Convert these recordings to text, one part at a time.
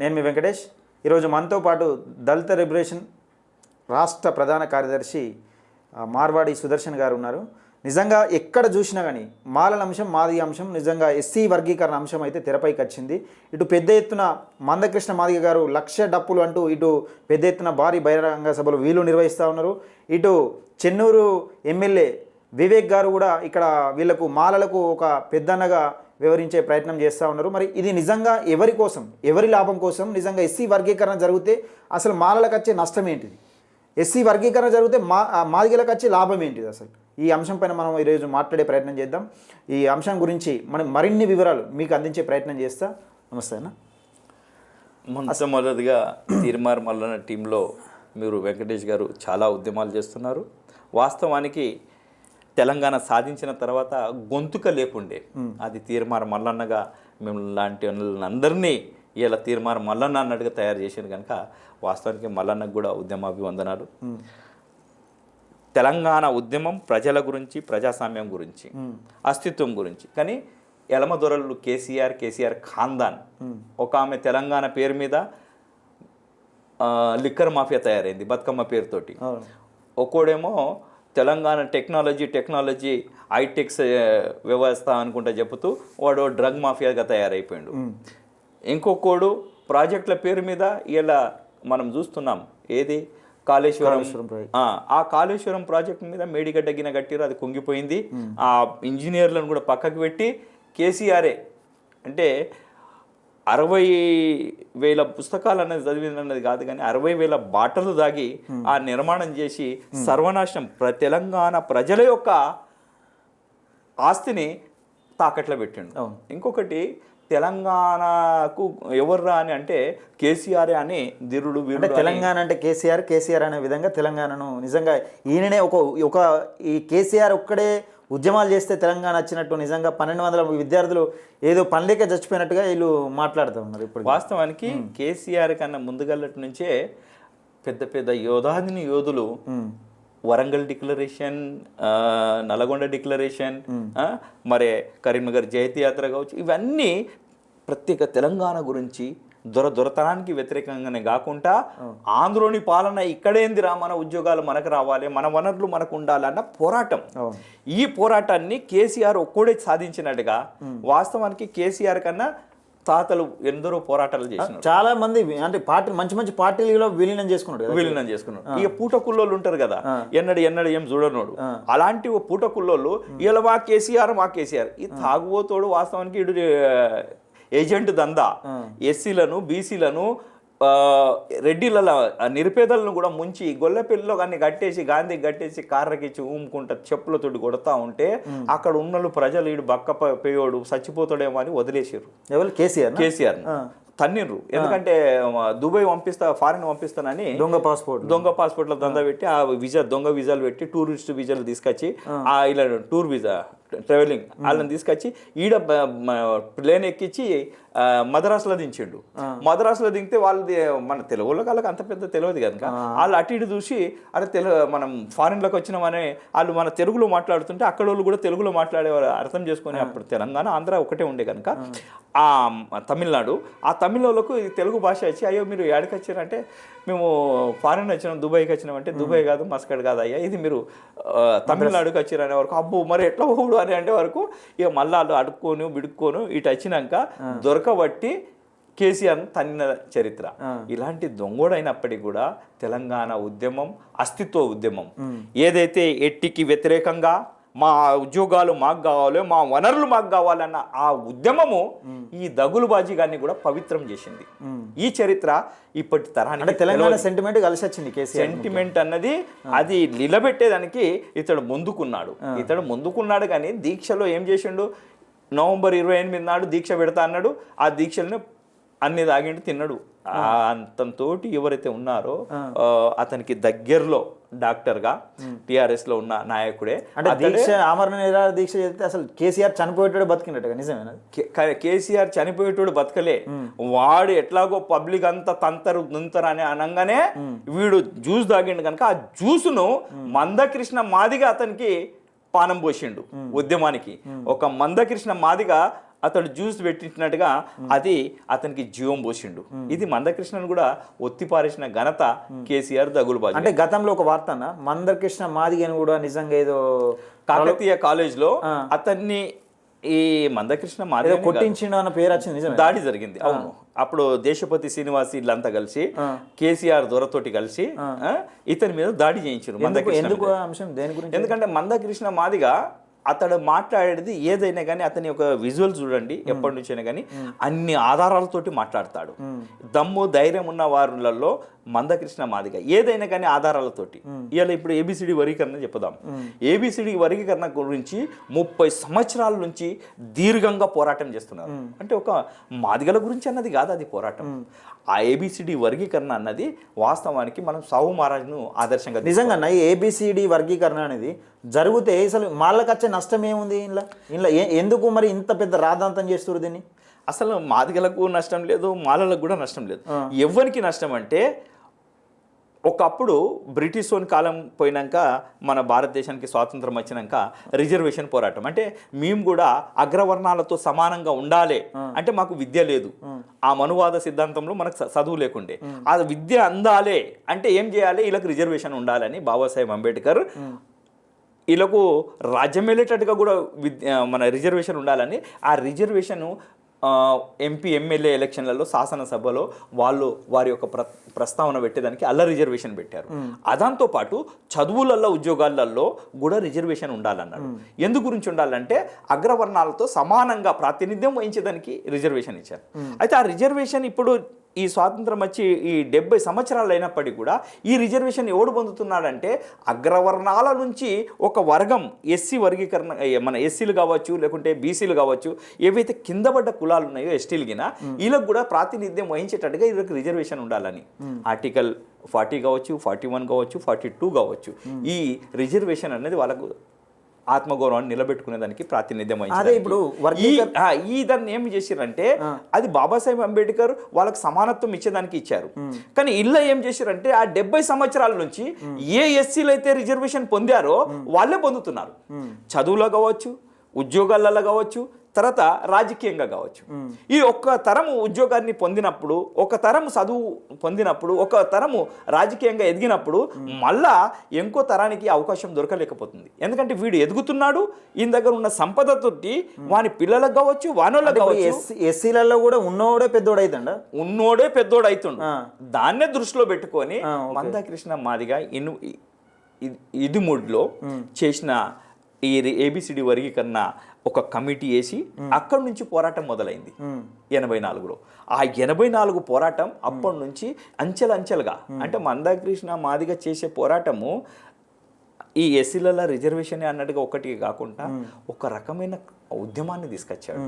నేను మీ వెంకటేష్. ఈరోజు మనతో పాటు దళిత లిబరేషన్ రాష్ట్ర ప్రధాన కార్యదర్శి మార్వాడి సుదర్శన్ గారు ఉన్నారు. నిజంగా ఎక్కడ చూసినా కానీ మాలల అంశం మాది అంశం నిజంగా ఎస్సీ వర్గీకరణ అంశం అయితే తెరపైకి వచ్చింది. ఇటు పెద్ద ఎత్తున మందకృష్ణ మాదిగ గారు లక్ష డప్పులు అంటూ ఇటు పెద్ద ఎత్తున భారీ బహిరంగ సభలు వీళ్ళు నిర్వహిస్తూ ఉన్నారు. ఇటు చెన్నూరు ఎమ్మెల్యే వివేక్ గారు కూడా ఇక్కడ వీళ్ళకు మాలలకు ఒక పెద్దన్నగా వివరించే ప్రయత్నం చేస్తూ ఉన్నారు. మరి ఇది నిజంగా ఎవరి కోసం ఎవరి లాభం కోసం నిజంగా ఎస్సీ వర్గీకరణ జరిగితే అసలు మాలలకు వచ్చే నష్టం ఏంటిది? ఎస్సీ వర్గీకరణ జరిగితే మా మాదిగలకు వచ్చే లాభం ఏంటిది అసలు? ఈ అంశం పైన మనం ఈరోజు మాట్లాడే ప్రయత్నం చేద్దాం. ఈ అంశం గురించి మనం మరిన్ని వివరాలు మీకు అందించే ప్రయత్నం చేస్తా. నమస్తే అన్న. మొట్టమొదటిగా తీర్మార్ మల్లన్న టీంలో మీరు వెంకటేష్ గారు చాలా ఉద్యమాలు చేస్తున్నారు. వాస్తవానికి తెలంగాణ సాధించిన తర్వాత గొంతుక లేకుండే. అది తీర్మార్ మల్లన్నగా మేము లాంటి అందరినీ ఇలా తీర్మార్ మల్లన్న అన్నట్టుగా తయారు చేసింది కనుక వాస్తవానికి మల్లన్నకు కూడా ఉద్యమాభివందనాలు. తెలంగాణ ఉద్యమం ప్రజల గురించి ప్రజాస్వామ్యం గురించి అస్తిత్వం గురించి. కానీ ఎలమ దొరలు కేసీఆర్ కేసీఆర్ ఖాందాన్ ఒక ఆమె తెలంగాణ పేరు మీద లిక్కర్ మాఫియా తయారైంది బతుకమ్మ పేరుతోటి. ఒక్కోడేమో తెలంగాణ టెక్నాలజీ టెక్నాలజీ హైటెక్స్ ఆ, వ్యవస్థ అనుకుంటా చెబుతూ వాడు డ్రగ్ మాఫియాగా తయారైపోయాడు. ఇంకొకడు ప్రాజెక్టుల పేరు మీద ఇలా మనం చూస్తున్నాం. ఏది? కాళేశ్వరం. ఆ, కాళేశ్వరం ప్రాజెక్ట్ మీద మేడిగడ్డ గిన కట్టిరు అది కుంగిపోయింది. ఆ ఇంజనీర్లను కూడా పక్కకు పెట్టి కేసీఆరే. అంటే అరవై వేల పుస్తకాలు అనేది చదివింది అన్నది కాదు కానీ అరవై వేల బాటలు దాగి ఆ నిర్మాణం చేసి సర్వనాశనం ప్ర తెలంగాణ ప్రజల యొక్క ఆస్తిని తాకట్లో పెట్టిండు. ఇంకొకటి తెలంగాణకు ఎవర్రా అని అంటే కేసీఆర్ అని దిరుడు అంటే వీరుడు తెలంగాణ అంటే కేసీఆర్ కేసీఆర్ అనే విధంగా తెలంగాణను నిజంగా ఈయననే ఒక ఒక ఈ కేసీఆర్ ఒక్కడే ఉద్యమాలు చేస్తే తెలంగాణ వచ్చినట్టు నిజంగా పన్నెండు వందల విద్యార్థులు ఏదో పనిలేక చచ్చిపోయినట్టుగా వీళ్ళు మాట్లాడుతూ ఉన్నారు ఇప్పుడు. వాస్తవానికి కేసీఆర్ కన్నా ముందుగల్లటి నుంచే పెద్ద పెద్ద యోధాదిని యోధులు వరంగల్ డిక్లరేషన్ నల్గొండ డిక్లరేషన్ మరి కరీంనగర్ జయతి యాత్ర కావచ్చు ఇవన్నీ ప్రత్యేక తెలంగాణ గురించి దొర దొరతనానికి వ్యతిరేకంగానే కాకుండా ఆంధ్రోని పాలన ఇక్కడేందిరా మన ఉద్యోగాలు మనకు రావాలి మన వనరులు మనకు ఉండాలి అన్న పోరాటం. ఈ పోరాటాన్ని కేసీఆర్ ఒక్కడే సాధించినట్టుగా వాస్తవానికి కేసీఆర్ కన్నా తాతలు ఎందరో పోరాటాలు చేసినారు. చాలా మంది అంటే పార్టీ మంచి మంచి పార్టీలలో విలీనం చేసుకున్నాడు విలీనం చేసుకున్నాడు ఇక పూట కుల్లోళ్ళు ఉంటారు కదా. ఎన్నడు ఎన్నడు ఏం చూడనోడు. అలాంటి ఓ పూట కుల్లోళ్ళు ఇలా మా కేసీఆర్ మా కేసీఆర్. ఈ తాగుబోతోడు వాస్తవానికి ఇడు ఏజెంట్ దందా. ఎస్సీలను బీసీలను రెడ్డిల నిరుపేదలను కూడా ముంచి గొల్లపెల్లిలో కానీ కట్టేసి గాంధీ కట్టేసి కార్రకిచ్చి ఊముకుంటా చెప్పులతోటి కొడతా ఉంటే అక్కడ ఉన్నోళ్ళు ప్రజలు ఈడు బక్క పేయోడు చచ్చిపోతాడేమో అని వదిలేసారు ఎవరు? కేసీఆర్ కేసీఆర్ తన్నిండ్రు ఎందుకంటే దుబాయ్ పంపిస్తా ఫారిన్ పంపిస్తానని దొంగ పాస్పోర్ట్ దొంగ పాస్పోర్ట్ల దందా పెట్టి ఆ వీసా దొంగ వీసాలు పెట్టి టూరిస్ట్ వీసాలు తీసుకొచ్చి ఆ. ఇలా టూర్ వీసా ట్రావెలింగ్ వాళ్ళని తీసుకొచ్చి ఈడ ప్లేన్ ఎక్కించి మద్రాసులో దించిండు. మద్రాసులో దింగితే వాళ్ళది మన తెలుగు వాళ్ళకి అంత పెద్ద తెలియదు కనుక వాళ్ళు అటు ఇటు చూసి అరే తెలుగు మనం ఫారిన్లోకి వచ్చినామని వాళ్ళు మన తెలుగులో మాట్లాడుతుంటే అక్కడ వాళ్ళు కూడా తెలుగులో మాట్లాడేవారు అర్థం చేసుకొని అప్పుడు తెలంగాణ ఆంధ్ర ఒకటే ఉండే కనుక ఆ. తమిళనాడు. ఆ తమిళోళ్ళకు ఈ తెలుగు భాష వచ్చి అయ్యో మీరు ఏడకి వచ్చారంటే మేము ఫారిన్ వచ్చినాం దుబాయ్కి వచ్చినాం అంటే దుబాయ్ కాదు మస్కట్ కాదు అయ్యా ఇది మీరు తమిళనాడుకి వచ్చారు అనే వరకు. అబ్బో మరి ఎట్లా పోడు అని అంటే వరకు ఇక మళ్ళీ వాళ్ళు అడుక్కోను బిడుక్కోను ఇటు వచ్చినాక దొరకబట్టి కేసీఆర్ తన్నిన చరిత్ర. ఇలాంటి దొంగోడైనప్పటికీ కూడా తెలంగాణ ఉద్యమం అస్తిత్వ ఉద్యమం ఏదైతే ఎట్టికి వ్యతిరేకంగా మా ఉద్యోగాలు మాకు కావాలి మా వనరులు మాకు కావాలన్న ఆ ఉద్యమము ఈ దగులుబాజీ గారిని కూడా పవిత్రం చేసింది. ఈ చరిత్ర ఇప్పటి తరానికి తెలంగాణ సెంటిమెంట్ కలిసి వచ్చింది సెంటిమెంట్ అన్నది అది నిలబెట్టేదానికి ఇతడు ముందుకున్నాడు. ఇతడు ముందుకున్నాడు కానీ దీక్షలో ఏం చేసిండు? నవంబర్ ఇరవై ఎనిమిది నాడు దీక్ష పెడతా అన్నాడు. ఆ దీక్షలను అన్ని తాగిండు తిన్నాడు. ఆ. అంతంతోటి ఎవరైతే ఉన్నారో అతనికి దగ్గరలో డాక్టర్గా టిఆర్ఎస్లో ఉన్న నాయకుడే. అంటే దీక్ష ఆమరణ నిరాహార దీక్ష చేస్తే అసలు కేసీఆర్ చనిపోయేటాడు బతికినట్టుగా నిజమేనా కేసీఆర్ చనిపోయేటోడు బతకలే. వాడు ఎట్లాగో పబ్లిక్ అంతా తంతరు దుంతరు అని అనగానే వీడు జ్యూస్ తాగిండు కనుక ఆ జ్యూసును మందకృష్ణ మాదిగా అతనికి పానం పోసిండు ఉద్యమానికి. ఒక మందకృష్ణ మాదిగా అతడు జ్యూస్ పెట్టినట్టుగా అది అతనికి జీవం పోసిండు. ఇది మందకృష్ణను కూడా ఒత్తిపారేసిన ఘనత కేసీఆర్ దగులుబాజు. అంటే గతంలో ఒక వార్త అన్న మందకృష్ణ మాదిగని కూడా నిజంగా ఏదో కాకతీయ కాలేజ్లో అతన్ని ఈ మందకృష్ణ మాదిగ కొట్టించిండు అన్న పేరు వచ్చింది దాడి జరిగింది అవును. అప్పుడు దేశపతి శ్రీనివాస్ వీళ్ళంతా కలిసి కేసీఆర్ దొరతోటి కలిసి ఇతని మీద దాడి చేయించారు మందకృష్ణ ఎందుకు అంశం? దేని గురించి? ఎందుకంటే మందకృష్ణ మాదిగా అతడు మాట్లాడేది ఏదైనా కానీ అతని యొక్క విజువల్ చూడండి ఎప్పటి నుంచైనా కానీ అన్ని ఆధారాలతోటి మాట్లాడతాడు. దమ్ము ధైర్యం ఉన్న వారులలో మందకృష్ణ మాదిగ. ఏదైనా కానీ ఆధారాలతోటి. ఇవాళ ఇప్పుడు ఏబిసిడి వర్గీకరణ చెప్పుదాం. ఏబిసిడి వర్గీకరణ గురించి ముప్పై సంవత్సరాల నుంచి దీర్ఘంగా పోరాటం చేస్తున్నారు. అంటే ఒక మాదిగల గురించి అన్నది కాదు అది పోరాటం. ఆ ఏబిసిడి వర్గీకరణ అన్నది వాస్తవానికి మనం సాహు మహారాజ్ను ఆదర్శంగా నిజంగా ఏబిసిడి వర్గీకరణ అనేది జరిగితే అసలు మాళ్ళకి వచ్చే నష్టం ఏముంది ఇంట్లో? ఇంట్లో ఎందుకు మరి ఇంత పెద్ద రాద్ధాంతం చేస్తారు దీన్ని? అసలు మాదిగలకు నష్టం లేదు మాలలకు కూడా నష్టం లేదు. ఎవరికి నష్టం అంటే ఒకప్పుడు బ్రిటిష్ ఓన్ కాలం పోయినాక మన భారతదేశానికి స్వాతంత్రం వచ్చినాక రిజర్వేషన్ పోరాటం. అంటే మేము కూడా అగ్రవర్ణాలతో సమానంగా ఉండాలి. అంటే మాకు విద్య లేదు. ఆ. మనువాద సిద్ధాంతంలో మనకు చదువు లేకుండే. ఆ. విద్య అందాలే. అంటే ఏం చేయాలి? వీళ్ళకి రిజర్వేషన్ ఉండాలని బాబాసాహెబ్ అంబేద్కర్ వీళ్ళకు రాజ్యం వెళ్ళేటట్టుగా కూడా విద్య మన రిజర్వేషన్ ఉండాలని ఆ రిజర్వేషన్ ఎంపీ ఎమ్మెల్యే ఎలక్షన్లలో శాసనసభలో వాళ్ళు వారి యొక్క ప్ర ప్రస్తావన పెట్టేదానికి అల్ల రిజర్వేషన్ పెట్టారు. అదాంతో పాటు చదువులలో ఉద్యోగాలలో కూడా రిజర్వేషన్ ఉండాలన్నారు. ఎందు గురించి ఉండాలంటే అగ్రవర్ణాలతో సమానంగా ప్రాతినిధ్యం వహించేదానికి రిజర్వేషన్ ఇచ్చారు. అయితే ఆ రిజర్వేషన్ ఇప్పుడు ఈ స్వాతంత్రం వచ్చి ఈ డెబ్బై సంవత్సరాలు అయినప్పటికీ కూడా ఈ రిజర్వేషన్ ఎవడు పొందుతున్నాడంటే అగ్రవర్ణాల నుంచి ఒక వర్గం ఎస్సీ వర్గీకరణ మన ఎస్సీలు కావచ్చు లేకుంటే బీసీలు కావచ్చు ఏవైతే కింద పడ్డ కులాలు ఉన్నాయో ఎస్టీలు గిన వీళ్ళకి కూడా ప్రాతినిధ్యం వహించేటట్టుగా వీళ్ళకి రిజర్వేషన్ ఉండాలని. ఆర్టికల్ ఫార్టీ కావచ్చు ఫార్టీ వన్ కావచ్చు ఫార్టీ టూ కావచ్చు. ఈ రిజర్వేషన్ అనేది వాళ్ళకు ఆత్మగౌరవాన్ని నిలబెట్టుకునే దానికి ప్రాతినిధ్యం అదే వహించడానికి. ఇప్పుడు ఈ దాన్ని ఏమి చేసిరంటే అది బాబాసాహెబ్ అంబేద్కర్ వాళ్ళకి సమానత్వం ఇచ్చేదానికి ఇచ్చారు. కానీ ఇళ్ళ ఏం చేశారంటే ఆ డెబ్బై సంవత్సరాల నుంచి ఏ ఎస్సీలు అయితే రిజర్వేషన్ పొందారో వాళ్ళే పొందుతున్నారు. చదువులో కావచ్చు ఉద్యోగాలలో కావచ్చు తర్వాత రాజకీయంగా కావచ్చు. ఈ ఒక్క తరము ఉద్యోగాన్ని పొందినప్పుడు ఒక తరము చదువు పొందినప్పుడు ఒక తరము రాజకీయంగా ఎదిగినప్పుడు మళ్ళా ఇంకో తరానికి అవకాశం దొరకలేకపోతుంది. ఎందుకంటే వీడు ఎదుగుతున్నాడు ఈయన దగ్గర ఉన్న సంపదతోటి వాని పిల్లలకు కావచ్చు వానోళ్ళకి కావచ్చు ఎస్సీ ఎస్సీలలో కూడా ఉన్నోడే పెద్దోడు అవుతాడా ఉన్నోడే పెద్దోడు అవుతుండు. దాన్నే దృష్టిలో పెట్టుకొని. మందాకృష్ణ మాదిగా ఇను ఇది మూడ్లో చేసిన ఈ ఏబిసిడి వర్గీకరణ ఒక కమిటీ వేసి అక్కడి నుంచి పోరాటం మొదలైంది. ఎనభై నాలుగులో ఆ ఎనభై నాలుగు పోరాటం అప్పటి నుంచి అంచెలంచెలుగా అంటే మందాకృష్ణ మాదిగా చేసే పోరాటము ఈ ఎస్సీల రిజర్వేషన్ అన్నట్టుగా ఒకటి కాకుండా ఒక రకమైన ఉద్యమాన్ని తీసుకొచ్చాడు.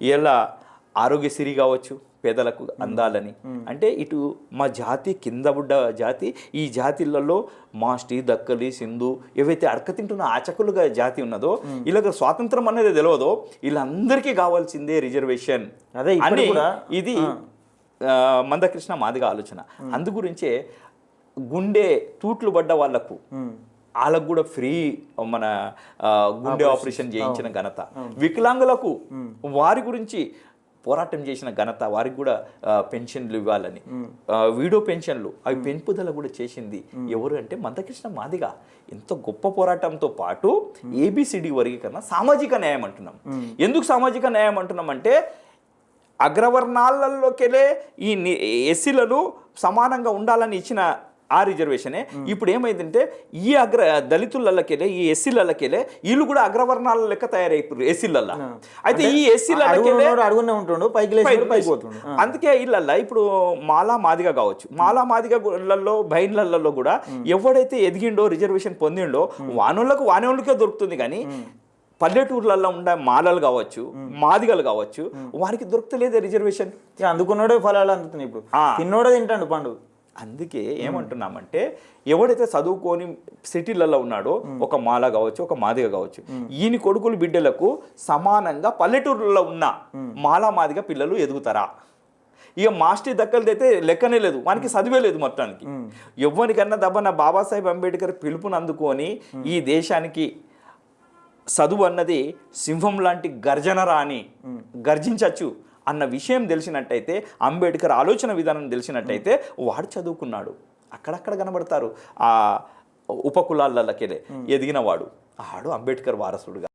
ఇలా ఆరోగ్యశ్రీ కావచ్చు పేదలకు అందాలని. అంటే ఇటు మా జాతి కింద పడ్డ జాతి ఈ జాతిలలో మాస్టి దక్కలి సింధు ఏవైతే అడక తింటున్న ఆచకులుగా జాతి ఉన్నదో వీళ్ళకి స్వాతంత్రం అనేది తెలియదో వీళ్ళందరికీ కావాల్సిందే రిజర్వేషన్. అదే ఇది మందకృష్ణ మాదిగా ఆలోచన. అందు గురించే గుండె తూట్లు పడ్డ వాళ్ళకు వాళ్ళకు కూడా ఫ్రీ మన గుండె ఆపరేషన్ చేయించిన ఘనత. వికలాంగులకు వారి గురించి పోరాటం చేసిన ఘనత వారికి కూడా పెన్షన్లు ఇవ్వాలని. వీడో పెన్షన్లు అవి పెంపుదల కూడా చేసింది ఎవరు అంటే మందకృష్ణ మాదిగా. ఇంత గొప్ప పోరాటంతో పాటు ఏబిసిడి వర్గీకరణ సామాజిక న్యాయం అంటున్నాం. ఎందుకు సామాజిక న్యాయం అంటున్నాం అంటే అగ్రవర్ణాలలోకెళ్ళే ఈ ఎస్సీలను సమానంగా ఉండాలని ఇచ్చిన ఆ రిజర్వేషనే. ఇప్పుడు ఏమైందంటే ఈ అగ్ర దళితులకెళ్ళే ఈ ఎస్సీలకెళ్ళే వీళ్ళు కూడా అగ్రవర్ణాల లెక్క తయారైపోయారు ఎస్సీలల్లో. అయితే ఈ ఎస్సీలకెళ్ళే ఉంటుండు పైకి. అందుకే ఇళ్ళల్లో ఇప్పుడు మాలా మాదిగా కావచ్చు. మాలా మాదిగలలో బైన్లలో కూడా ఎవడైతే ఎదిగిండో రిజర్వేషన్ పొందిండో వానోళ్ళకు వానోళ్ళకే దొరుకుతుంది కానీ పల్లెటూర్లలో ఉండే మాలలు కావచ్చు మాదిగలు కావచ్చు వారికి దొరుకుతలేదే రిజర్వేషన్. అందుకున్నోడే ఫలాలు అందుతున్నాయి ఇప్పుడు. తిన్నోడే తింటాడు పండు. అందుకే ఏమంటున్నామంటే ఎవడైతే చదువుకొని సిటీలలో ఉన్నాడో ఒక మాల కావచ్చు ఒక మాదిగ కావచ్చు ఈయన కొడుకులు బిడ్డలకు సమానంగా పల్లెటూరులో ఉన్న మాల మాదిగ పిల్లలు ఎదుగుతారా? ఇక మాస్టర్ దక్కలదైతే లెక్కనే లేదు వానికి చదివే లేదు మొత్తానికి. ఎవరికన్నా దబ్బన బాబాసాహెబ్ అంబేద్కర్ పిలుపుని అందుకొని ఈ దేశానికి చదువు అన్నది సింహం లాంటి గర్జన రాని గర్జించచ్చు. అన్న విషయం తెలిసినట్టయితే అంబేద్కర్ ఆలోచన విధానం తెలిసినట్టయితే వాడు చదువుకున్నాడు. అక్కడక్కడ కనబడతారు. ఆ ఉపకులాలకెళ్ళే ఎదిగిన వాడు. ఆడు అంబేద్కర్ వారసుడుగా.